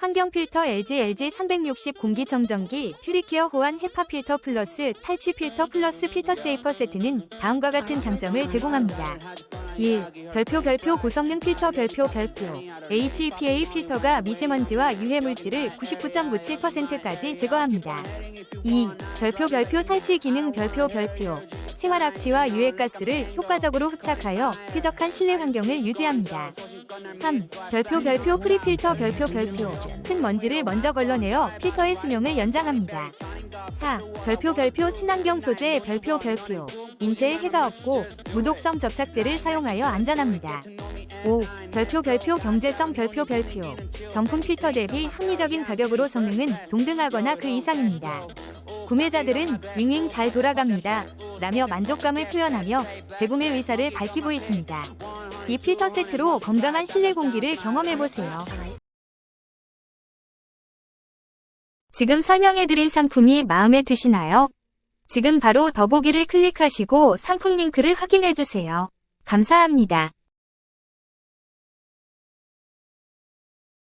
환경 필터 LG LG 360 공기청정기 퓨리케어 호환 헤파 필터 플러스 탈취 필터 플러스 필터 세이퍼 세트는 다음과 같은 장점을 제공합니다. 1. 별표 별표 고성능 필터 별표 별표 HEPA 필터가 미세먼지와 유해 물질을 99.97%까지 제거합니다. 2. 별표 별표 탈취 기능 별표 별표 생활 악취와 유해가스를 효과적으로 흡착하여 쾌적한 실내 환경을 유지합니다. 3. 별표 별표 프리필터 별표 별표 큰 먼지를 먼저 걸러내어 필터의 수명을 연장합니다. 4. 별표 별표 친환경 소재 별표 별표 인체에 해가 없고 무독성 접착제를 사용하여 안전합니다. 5. 별표 별표 경제성 별표 별표 정품 필터 대비 합리적인 가격으로 성능은 동등하거나 그 이상입니다. 구매자들은 윙윙 잘 돌아갑니다. 라며 만족감을 표현하며 재구매 의사를 밝히고 있습니다. 이 필터 세트로 건강한 실내 공기를 경험해보세요. 지금 설명해드린 상품이 마음에 드시나요? 지금 바로 더보기를 클릭하시고 상품 링크를 확인해주세요. 감사합니다.